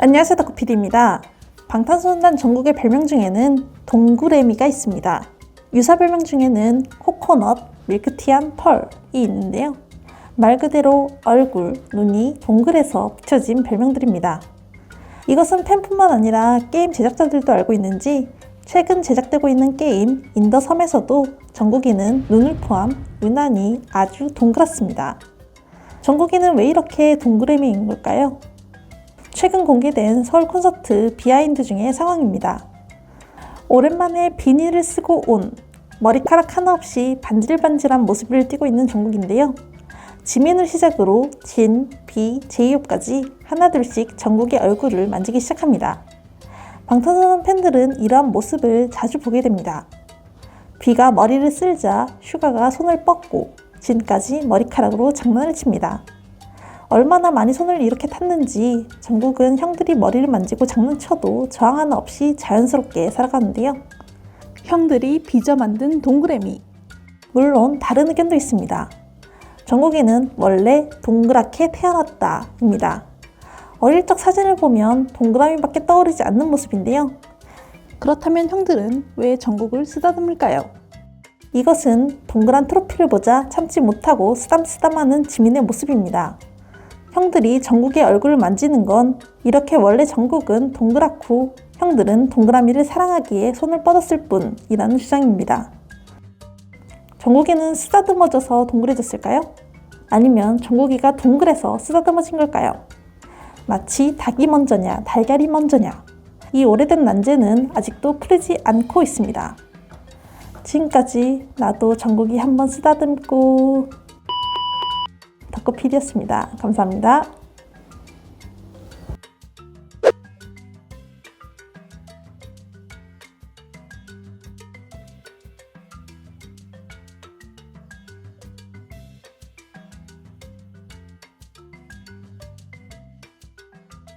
안녕하세요 덕후PD입니다. 방탄소년단 전국의 별명 중에는 동구레미가 있습니다. 유사 별명 중에는 코코넛, 밀크티한, 펄이 있는데요. 말 그대로 얼굴, 눈이 동글해서 붙여진 별명들입니다. 이것은 팬뿐만 아니라 게임 제작자들도 알고 있는지 최근 제작되고 있는 게임 인더 섬에서도 정국이는 눈을 포함 유난히 아주 동그랗습니다. 정국이는 왜 이렇게 동그레미인 걸까요? 최근 공개된 서울 콘서트 비하인드 중의 상황입니다. 오랜만에 비닐을 쓰고 온 머리카락 하나 없이 반질반질한 모습을 띠고 있는 정국인데요. 지민을 시작으로 진, 비, 제이홉까지 하나둘씩 정국의 얼굴을 만지기 시작합니다. 방탄소년 팬들은 이러한 모습을 자주 보게 됩니다. 비가 머리를 쓸자 슈가가 손을 뻗고 진까지 머리카락으로 장난을 칩니다. 얼마나 많이 손을 이렇게 탔는지 정국은 형들이 머리를 만지고 장난쳐도 저항 하나 없이 자연스럽게 살아가는데요. 형들이 빚어 만든 동그라미. 물론 다른 의견도 있습니다. 정국이는 원래 동그랗게 태어났다입니다. 어릴 적 사진을 보면 동그라미밖에 떠오르지 않는 모습인데요. 그렇다면 형들은 왜 정국을 쓰다듬을까요? 이것은 동그란 트로피를 보자 참지 못하고 쓰담쓰담하는 지민의 모습입니다. 형들이 정국의 얼굴을 만지는 건 이렇게 원래 정국은 동그랗고 형들은 동그라미를 사랑하기에 손을 뻗었을 뿐이라는 주장입니다. 정국이는 쓰다듬어져서 동그래졌을까요? 아니면 정국이가 동그래서 쓰다듬어진 걸까요? 마치 닭이 먼저냐 달걀이 먼저냐 이 오래된 난제는 아직도 풀리지 않고 있습니다. 지금까지 나도 정국이 한번 쓰다듬고 덕후PD였습니다. 감사합니다.